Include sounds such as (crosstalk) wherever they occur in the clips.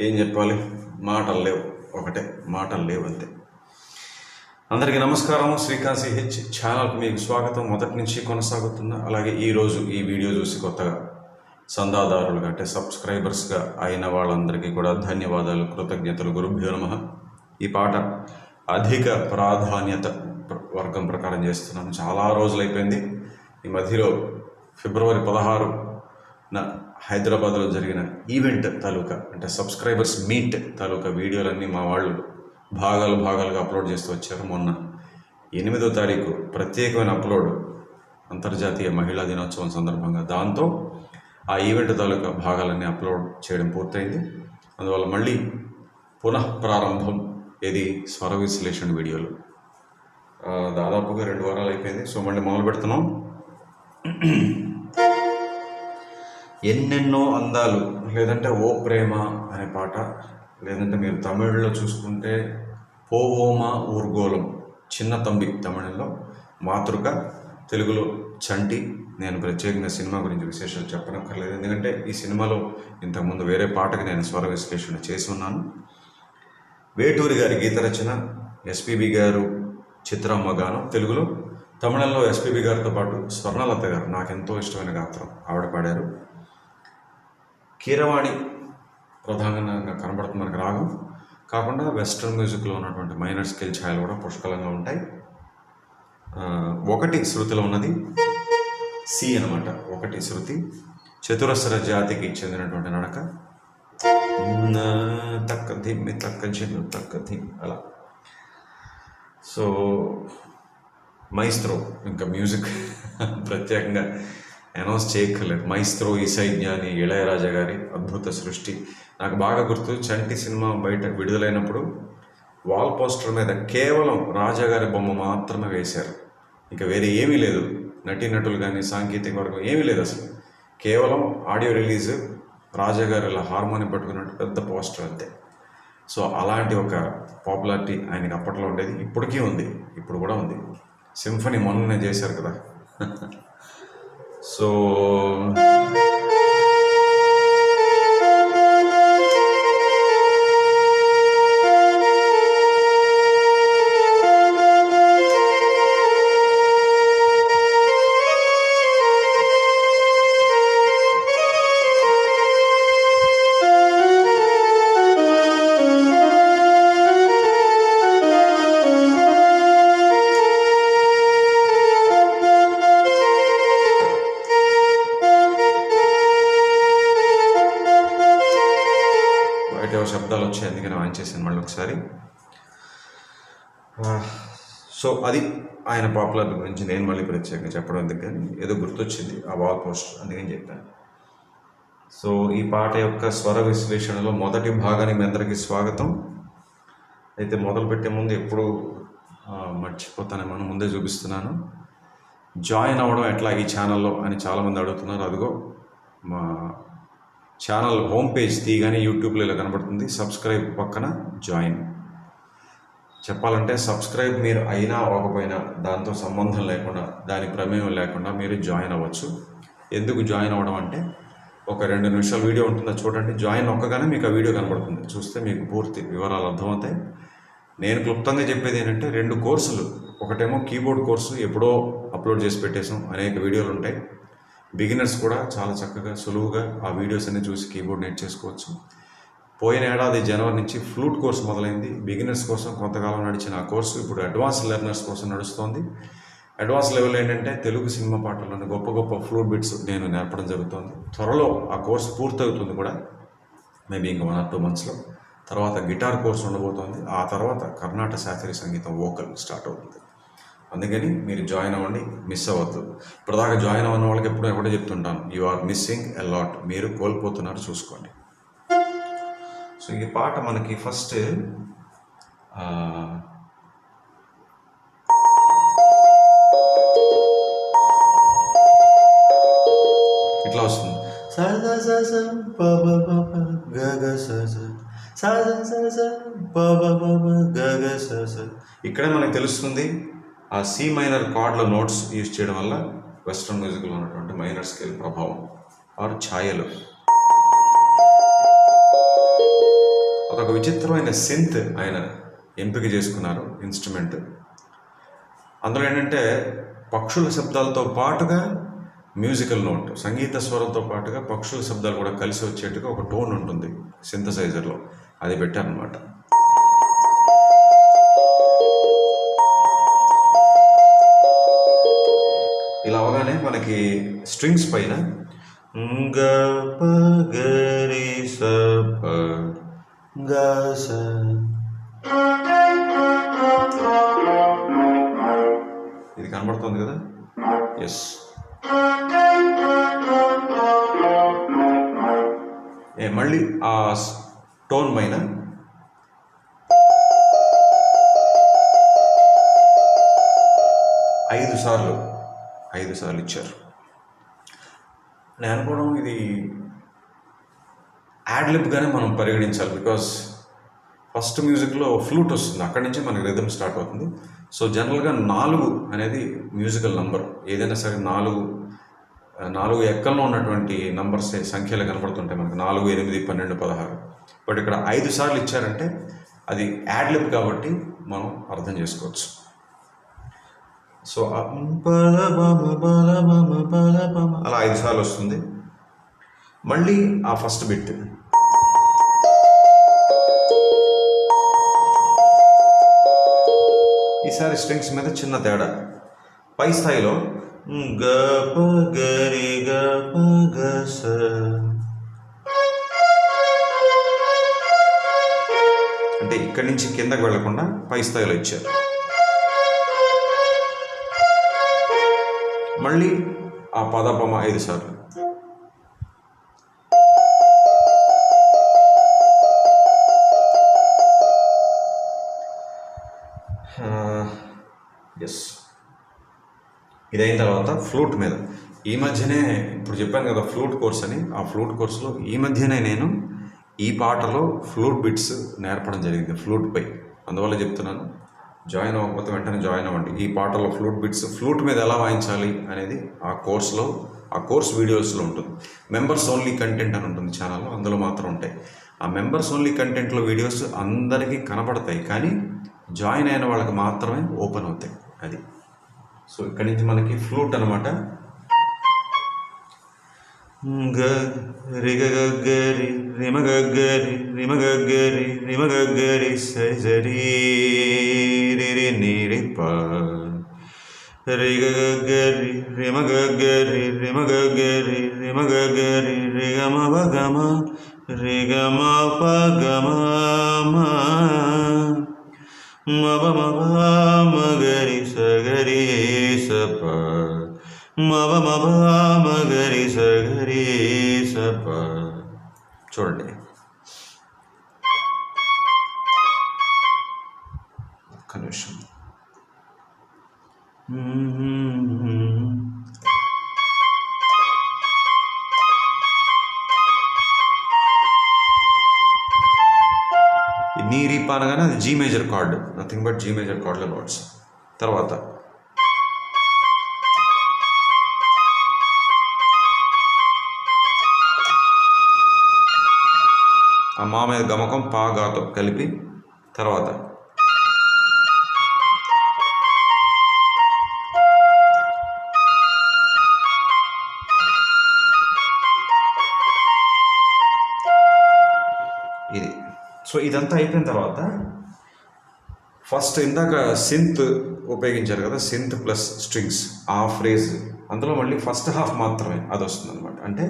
ఏం చెప్పాలి? మాటలు లేవు. ఒకటే మాటలు లేవు అంతే. అందరికీ నమస్కారం శ్రీకాంత్ సిహెచ్ ఛానల్కి మీకు స్వాగతం. మొదటి నుంచి కొనసాగుతున్న అలాగే ఈరోజు ఈ వీడియో చూసి కొత్తగా సందాదారులుగా అంటే సబ్స్క్రైబర్స్గా అయిన వాళ్ళందరికీ కూడా ధన్యవాదాలు. కృతజ్ఞతలు. గురుభ్యో నమ. ఈ పాట అధిక ప్రాధాన్యత ప్ర- వర్గం ప్రకారం చేస్తున్నాను. చాలా రోజులు అయిపోయింది ఈ మధ్యలో ఫిబ్రవరి పదహారున హైదరాబాద్లో జరిగిన ఈవెంట్ తాలూకా అంటే సబ్స్క్రైబర్స్ మీట్ తాలూకా వీడియోలన్నీ మా వాళ్ళు భాగాలు భాగాలుగా అప్లోడ్ చేస్తూ వచ్చారు మొన్న. ఎనిమిదో తారీఖు ప్రత్యేకమైన అప్లోడ్ అంతర్జాతీయ మహిళా దినోత్సవం సందర్భంగా. దాంతో ఆ ఈవెంట్ తాలూకా భాగాలన్నీ అప్లోడ్ చేయడం పూర్తయింది. అందువల్ల మళ్ళీ పునః ప్రారంభం ఇది స్వర విశ్లేషణ వీడియోలు. దాదాపుగా రెండు వారాలు అయిపోయింది. సో మళ్ళీ మొదలు పెడుతున్నాం. ఎన్నెన్నో అందాలు లేదంటే ఓ ప్రేమ అనే పాట లేదంటే మీరు తమిళ్ళో చూసుకుంటే పోవోమా ఊర్గోలం చిన్న తంబి తమిళంలో మాతృక తెలుగులో చంటి నేను ప్రత్యేకంగా సినిమా గురించి విశేషాలు చెప్పనక్కర్లేదు. ఎందుకంటే ఈ సినిమాలో ఇంతకుముందు వేరే పాటకి నేను స్వర విశ్లేషణ చేసి ఉన్నాను. వేటూరి గారి గీత రచన ఎస్పిబి గారు చిత్రమ్మ గానం తెలుగులో తమిళంలో ఎస్పిబి గారితో పాటు స్వర్ణలత గారు నాకెంతో ఇష్టమైన గాత్రం ఆవిడ పాడారు. కీరవాణి ప్రధానంగా కనబడుతుంది మనకు రాగం. కాకుండా వెస్ట్రన్ మ్యూజిక్లో ఉన్నటువంటి మైనర్ స్కేల్ ఛాయలు కూడా పుష్కలంగా ఉంటాయి. ఒకటి శృతిలో ఉన్నది. సి అనమాట ఒకటి శృతి. చతురస్ర జాతికి చెందినటువంటి నడక. తక్క ధిమ్మి తక్క జిమ్మి తక్క ధిమ్ అలా. సో మైస్త్రో ఇంకా మ్యూజిక్ (laughs) ప్రత్యేకంగా అనౌన్స్ చేయక్కర్లేదు. మైస్త్రో ఈసై జ్ఞాని ఇళయరాజా గారి అద్భుత సృష్టి. నాకు బాగా గుర్తు చంటి సినిమా బయట విడుదలైనప్పుడు వాల్ పోస్టర్ మీద కేవలం రాజా గారి బొమ్మ మాత్రమే వేశారు. ఇంకా వేరే ఏమీ లేదు. నటీనటులు కానీ సాంకేతిక వర్గం ఏమీ లేదు అసలు. కేవలం ఆడియో రిలీజ్ రాజా గారు ఇలా హార్మోని పట్టుకున్నట్టు పెద్ద పోస్టర్ అంతే. సో అలాంటి ఒక పాపులారిటీ ఆయనకి అప్పట్లో ఉండేది. ఇప్పటికీ ఉంది. ఇప్పుడు కూడా ఉంది. సింఫనీ మొన్ననే చేశారు కదా. సో పాపులర్ గురించి నేను మళ్ళీ ప్రత్యేకంగా చెప్పడం ఎందుకు కానీ ఏదో గుర్తొచ్చింది ఆ వాల్ పోస్టర్ అందుకని చెప్పాను. సో ఈ పాట యొక్క స్వర విశ్లేషణలో మొదటి భాగానికి మీ అందరికీ స్వాగతం. అయితే మొదలు పెట్టే ముందు ఎప్పుడు ఆ, మర్చిపోతానేమో ముందే చూపిస్తున్నాను. జాయిన్ అవ్వడం ఎట్లా ఈ ఛానల్లో అని చాలామంది అడుగుతున్నారు. అదిగో మా ఛానల్ హోమ్ పేజ్ తీగానే యూట్యూబ్లో ఇలా కనబడుతుంది. సబ్స్క్రైబ్ పక్కన జాయిన్ చెప్పాలంటే సబ్స్క్రైబ్ మీరు అయినా అవ్వకపోయినా దాంతో సంబంధం లేకుండా దాని ప్రమేయం లేకుండా మీరు జాయిన్ అవ్వచ్చు. ఎందుకు జాయిన్ అవ్వడం అంటే ఒక రెండు నిమిషాల వీడియో ఉంటుందో చూడండి. జాయిన్ ఒక్కగానే మీకు ఆ వీడియో కనబడుతుంది. చూస్తే మీకు పూర్తి వివరాలు అర్థమవుతాయి. నేను క్లుప్తంగా చెప్పేది ఏంటంటే రెండు కోర్సులు. ఒకటేమో కీబోర్డ్ కోర్సు ఎప్పుడో అప్లోడ్ చేసి పెట్టేసాం అనేక వీడియోలు ఉంటాయి. బిగినర్స్ కూడా చాలా చక్కగా సులువుగా ఆ వీడియోస్ అన్ని చూసి కీబోర్డ్ నేర్చేసుకోవచ్చు పోయిన ఏడాది జనవరి నుంచి ఫ్లూట్ కోర్స్ మొదలైంది. బిగినర్స్ కోసం కొంతకాలం నడిచిన ఆ కోర్సు ఇప్పుడు అడ్వాన్స్ లెర్నర్స్ కోసం నడుస్తోంది. అడ్వాన్స్ లెవెల్ ఏంటంటే తెలుగు సినిమా పాటల్లోని గొప్ప గొప్ప ఫ్లూట్ బిట్స్ నేను నేర్పడం జరుగుతుంది. త్వరలో ఆ కోర్సు పూర్తవుతుంది కూడా. మేబీ ఇంకా వన్ ఆర్ టూ మంత్స్లో. తర్వాత గిటార్ కోర్స్ ఉండబోతోంది. ఆ తర్వాత కర్ణాటక శాస్త్రీయ సంగీతం వోకల్ స్టార్ట్ అవుతుంది. అందుకని మీరు జాయిన్ అవ్వండి. మిస్ అవ్వద్దు. ఇప్పటిదాకా జాయిన్ అవ్వని వాళ్ళకి ఎప్పుడూ ఎప్పుడో చెప్తుంటాను. You are missing a lot. మీరు కోల్పోతున్నారు చూసుకోండి. సో ఈ పాట మనకి ఫస్ట్ uh, ఇట్లా వస్తుంది. స స స స గగ ప ప ప ఇక్కడే మనకు తెలుస్తుంది ఆ సి మైనర్ కార్డ్ల నోట్స్ యూజ్ చేయడం వల్ల వెస్ట్రన్ మ్యూజిక్లో ఉన్నటువంటి మైనర్ స్కేల్ ప్రభావం. ఆర్ ఛాయలు. అదొక విచిత్రమైన సింత్ ఆయన ఎంపిక చేసుకున్నారు ఇన్స్ట్రుమెంట్ అందులో ఏంటంటే పక్షుల శబ్దాలతో పాటుగా మ్యూజికల్ నోట్ సంగీత స్వరంతో పాటుగా పక్షుల శబ్దాలు కూడా కలిసి వచ్చేట్టుగా ఒక టోన్ ఉంటుంది సింథసైజర్లో అది పెట్టారనమాట ఇలా అవగానే మనకి స్ట్రింగ్స్ పైన గ ప గ రి స ప స ఇది కనబడుతుంది కదా? ఎస్ ఏ మళ్ళీ ఆ టోన్ పైన. ఐదు సార్లు ఐదు సార్లు ఇచ్చారు. నేను అనుకోవడం ఇది యాడ్లిప్గానే మనం పరిగణించాలి బికాస్ ఫస్ట్ మ్యూజిక్లో ఫ్లూట్ వస్తుంది. అక్కడి నుంచి మనకి రిథమ్ స్టార్ట్ అవుతుంది. సో జనరల్గా నాలుగు అనేది మ్యూజికల్ నంబర్ ఏదైనా సరే నాలుగు నాలుగు ఎక్కల్లో ఉన్నటువంటి నంబర్స్ సంఖ్యలు కనబడుతుంటాయి మనకి. నాలుగు ఎనిమిది పన్నెండు పదహారు. బట్ ఇక్కడ ఐదు సార్లు ఇచ్చారంటే అది యాడ్లిప్ కాబట్టి మనం అర్థం చేసుకోవచ్చు. సో అలా ఐదు సార్లు వస్తుంది. మళ్ళీ ఆ ఫస్ట్ బిట్ ఈసారి స్ట్రింగ్స్ మీద చిన్న తేడా. పై స్థాయిలో గ ప గ రి గ ప గ స అంటే ఇక్కడి నుంచి కిందకి వెళ్ళకుండా పై స్థాయిలో ఇచ్చారు. మళ్ళీ ఆ పదపమ ఐదు సార్లు. ఇదైన తర్వాత ఫ్లూట్ మీద. ఈ మధ్యనే ఇప్పుడు చెప్పాను కదా ఫ్లూట్ కోర్స్ అని. ఆ ఫ్లూట్ కోర్సులో ఈ మధ్యనే నేను ఈ పాటలో ఫ్లూట్ బిట్స్ నేర్పడం జరిగింది ఫ్లూట్పై అందువల్ల చెప్తున్నాను జాయిన్ అవ్వకపోతే వెంటనే జాయిన్ అవ్వండి. ఈ పాటలో ఫ్లూట్ బిట్స్ ఫ్లూట్ మీద ఎలా వాయించాలి అనేది ఆ కోర్సులో ఆ కోర్స్ వీడియోస్లో ఉంటుంది. మెంబర్స్ ఓన్లీ కంటెంట్ అని ఉంటుంది ఛానల్లో అందులో మాత్రం ఉంటాయి. ఆ మెంబర్స్ ఓన్లీ కంటెంట్లో వీడియోస్ అందరికీ కనపడతాయి కానీ జాయిన్ అయిన వాళ్ళకి మాత్రమే ఓపెన్ అవుతాయి. అది. సో ఇక్కడి నుంచి మనకి ఫ్లూట్ అనమాట రిగ గగ్గరి రిమ గగ్గరి రిమ గగ్గరి రిమ గగ్గరి సరి సరి రి నీరి పా రిగ గగ్గరి రిమ గగ్గరి రిమ గగ్గరి రిమ గగ్గరి రిగమ గమ రిగమ పగమ మమ మమ మ ప మ స స చూడండి ఒక్క నిమిషం నీ అనగానే అది G major chord nothing but G major కార్డ్లో నోట్స్ తర్వాత ఆ మా మీద గమకం పాగాతో కలిపి తర్వాత. ఇది. సో ఇదంతా అయిపోయిన తర్వాత ఫస్ట్ ఇందాక సింత్ ఉపయోగించారు కదా సింత్ ప్లస్ స్ట్రింగ్స్ ఆ ఫ్రేజ్ అందులో మళ్ళీ ఫస్ట్ హాఫ్ మాత్రమే అది వస్తుంది అనమాట అంటే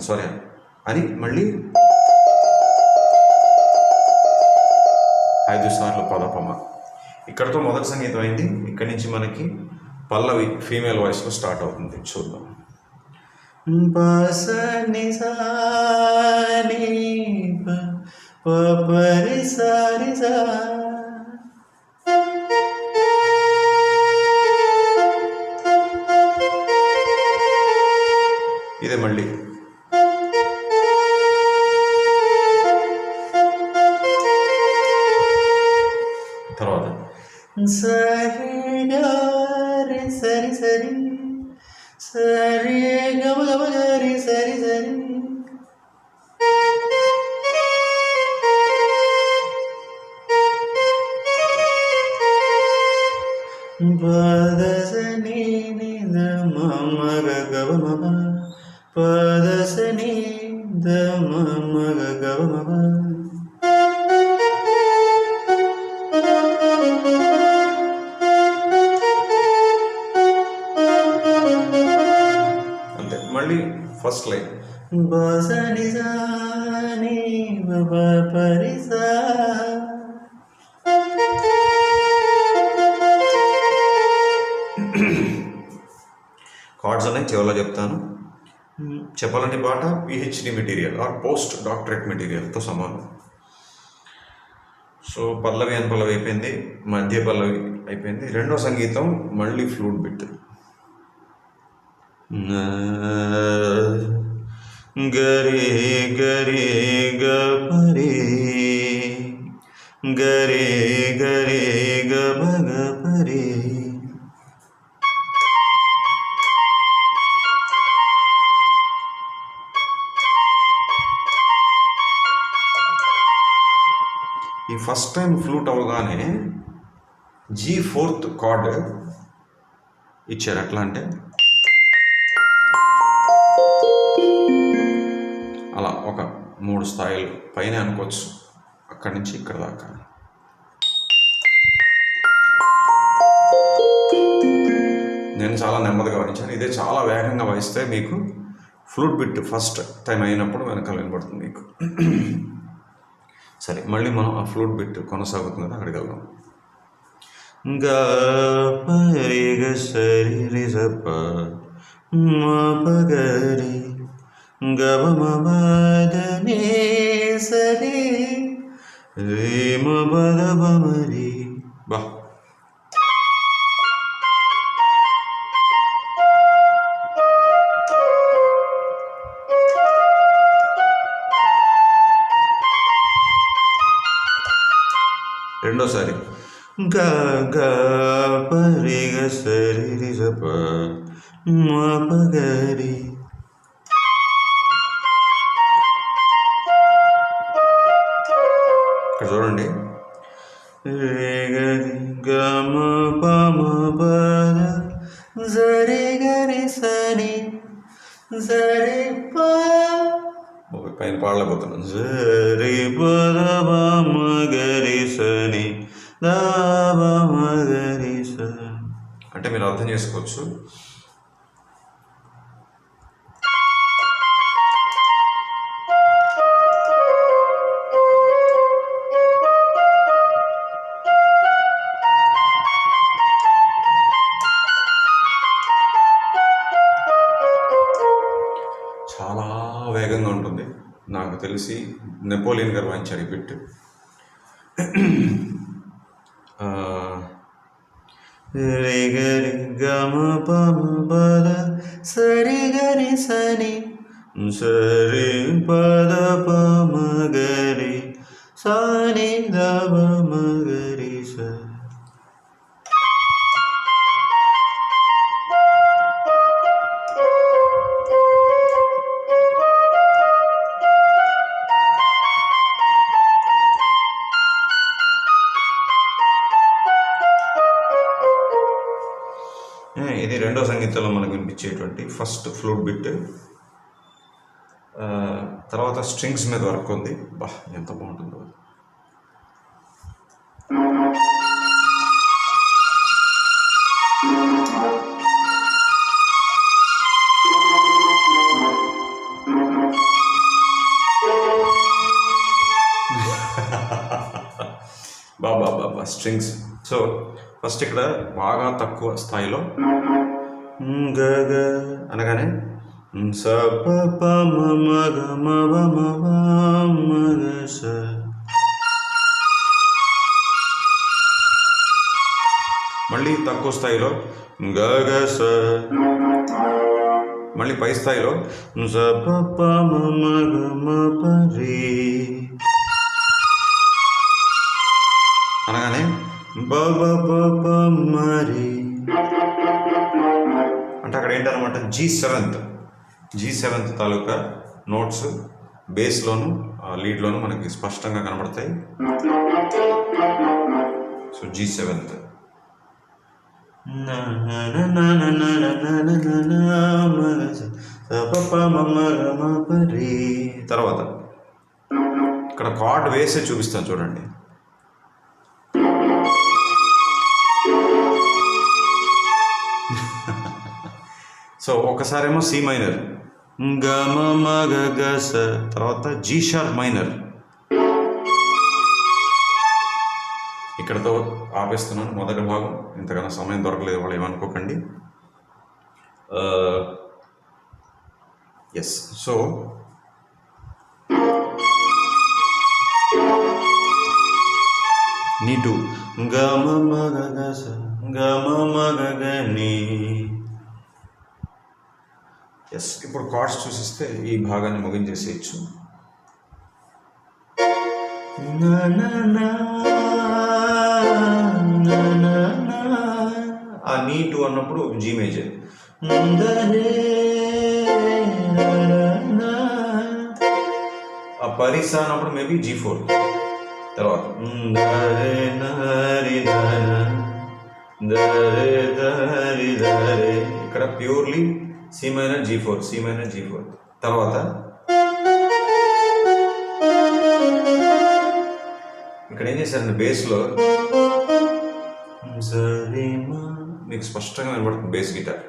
సారీ అని మళ్ళీ ఐదు సార్లు పదపమ. ఇక్కడతో మొదటి సంగీతం అయింది. ఇక్కడి నుంచి మనకి పల్లవి ఫీమేల్ వాయిస్లో స్టార్ట్ అవుతుంది. చూద్దాం. బసని సాని పరి సారి సా తర్వాత మళ్ళీ ఫస్ట్ లైన్ కార్డ్స్ అనేవి చివరిలో చెప్తాను. చెప్పాలంటే ఈ పాట PhD material or post doctorate material సమానం. సో పల్లవి అని పల్లవి అయిపోయింది మధ్య పల్లవి అయిపోయింది. రెండో సంగీతం మళ్ళీ ఫ్లూట్ బిట్ గరి గరి గరి గరి గరి గ పరి ఈ ఫస్ట్ టైం ఫ్లూట్ అవగానే జీ ఫోర్త్ కార్డ్ ఇచ్చారు ఎట్లా అంటే ఒక మూడు స్థాయిలు పైన అనుకోవచ్చు. అక్కడి నుంచి ఇక్కడ దాకా. నేను చాలా నెమ్మదిగా వాయించాను. ఇదే చాలా వేగంగా వాయిస్తే మీకు ఫ్లూట్ బిట్ ఫస్ట్ టైం అయినప్పుడు వెనకాల వినపడుతుంది మీకు. సరే మళ్ళీ మనం ఆ ఫ్లూట్ బిట్ కొనసాగుతుంది కదా అక్కడికి వెళ్దాం. గ పరి గ సరి రి స ప మ ప గ రి మ ప ద ప మ రి బా రెండోసారి గ గ పరి గ సరి రి స ప మ ప గరి ఇక్కడ చూడండి. రే గరి గ జరి గరి సని జరి ప ఓకే, పైన పాడలేకపోతున్నాను జరి ప ద గరి సని ద ప గరి స అంటే మీరు అర్థం చేసుకోవచ్చు. కలిసి నెపోలియన్ గారు వాయించారు ఈ బిట్ ఇచ్చేటువంటి ఫస్ట్ ఫ్లూట్ బిట్ తర్వాత స్ట్రింగ్స్ మీద వర్క్ ఉంది. బా ఎంత బాగుంటుందో. బాబా బాబా స్ట్రింగ్స్ సో ఫస్ట్ ఇక్కడ బాగా తక్కువ స్థాయిలో గ అనగానే స ప ప మ మ గ మ వ మ వ మ గ స. మళ్ళీ తక్కువ స్థాయిలో గ గ స. మళ్ళీ పై స్థాయిలో స ప ప మ మ గ మ ప రి. అనగానే బ బ ప మ మరి అంటే అక్కడ ఏంటనమాట జీ సెవెంత్ జీ సెవెంత్ తాలూకా నోట్స్ బేస్లోను లీడ్లోను మనకి స్పష్టంగా కనబడతాయి సో జీ సెవెంత్ తర్వాత ఇక్కడ కార్డ్ వేసే చూపిస్తాను చూడండి సో ఒకసారేమో సి మైనర్. గ మ గ గ స తర్వాత జీ షార్ప్ మైనర్. ఇక్కడతో ఆపేస్తున్నాను మొదటి భాగం. ఇంతకన్నా సమయం దొరకలేదు వాళ్ళు ఏమనుకోకండి. ఎస్ సో నీ టు గమ మ గ స గ మ గ ఎస్ ఇప్పుడు కార్డ్స్ చూసిస్తే ఈ భాగాన్ని ముగించేసేయచ్చు. ఆ నీ టు అన్నప్పుడు జీ మేజర్ ఆ పరిస అన్నప్పుడు మేబీ జీ ఫోర్ తర్వాత ఇక్కడ purely C minor G four C minor G four తర్వాత ఇక్కడ ఏం చేశారంటే బేస్లో మీకు స్పష్టంగా వినబడుతుంది బేస్ గిటార్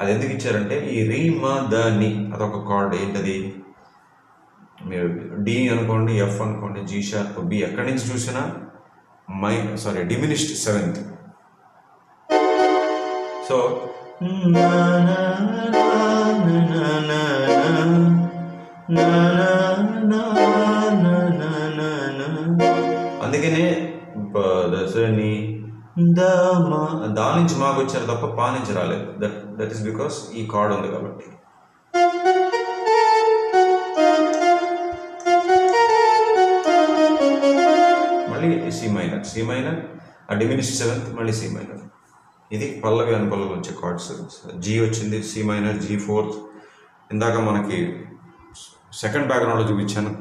అది ఎందుకు ఇచ్చారంటే ఈ రీ మా ద ని అదొక కార్డ్ ఏంటది? మీరు డి అనుకోండి ఎఫ్ అనుకోండి జీ షార్ప్ బి ఎక్కడి నుంచి చూసినా my sorry diminished seventh so అందుకనే దశని దా నుంచి మాకు వచ్చారు తప్ప పా నుంచి రాలేదు. దట్ దట్ ఈస్ బికాస్ ఈ కార్డ్ ఉంది కాబట్టి. మళ్ళీ సి మైనర్. సి మైనర్ ఆ డిమినిష్ సెవెంత్ మళ్ళీ సి మైనర్. ఇది పల్లవి అనుపల్లవి వచ్చే కార్డ్స్ జీ వచ్చింది సి మైనర్ జీ ఫోర్త్ ఇందాక మనకి సెకండ్ బ్యాక్గ్రౌండ్లో చూపించాను.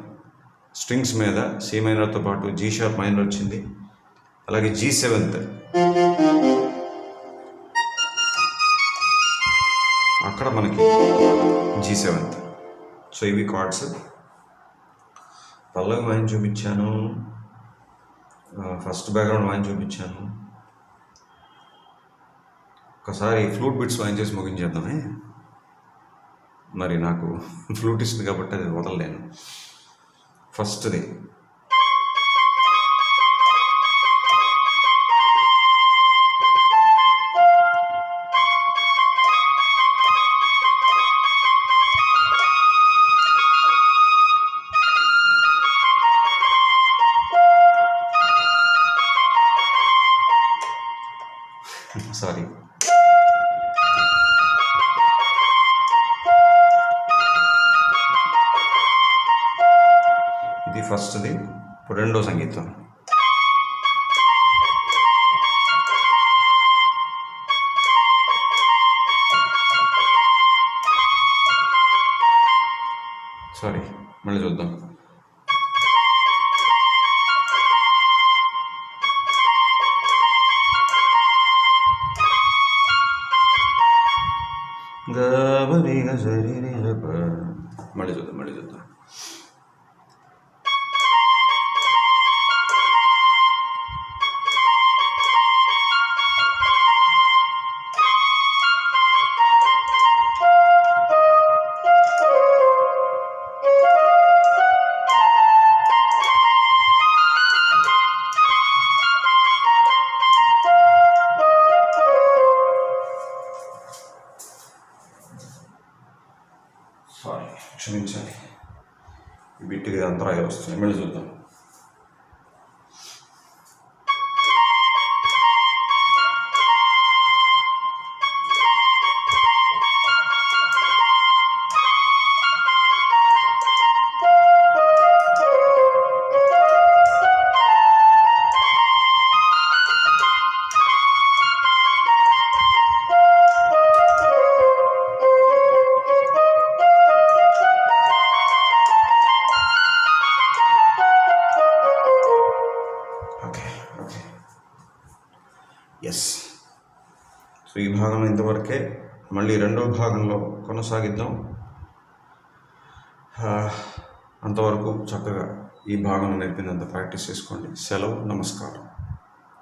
స్ట్రింగ్స్ మీద సి మైనర్తో పాటు జీ షార్ప్ మైనర్ వచ్చింది. అలాగే జీ సెవెంత్ అక్కడ మనకి జీ సెవెంత్ సో ఇవి కార్డ్స్ పల్లవి వాయిని చూపించాను. ఫస్ట్ బ్యాక్గ్రౌండ్ వాయిని చూపించాను. ఒకసారి ఫ్లూట్ బిట్స్ వాయించేసి ముగించేద్దామే. మరి నాకు ఫ్లూటిస్ట్ కాబట్టి అది వదలలేను. ఫస్ట్ది. సారీ. ఫస్ట్ది ఇప్పుడు రెండో సంగీతం. సారీ మళ్ళీ చూద్దాం. Remember మనం ఇంతవరకే మళ్ళీ రెండో భాగంలో కొనసాగిద్దాం. అంతవరకు చక్కగా ఈ భాగం నేర్పినంత ప్రాక్టీస్ చేసుకోండి. సెలవు నమస్కారం.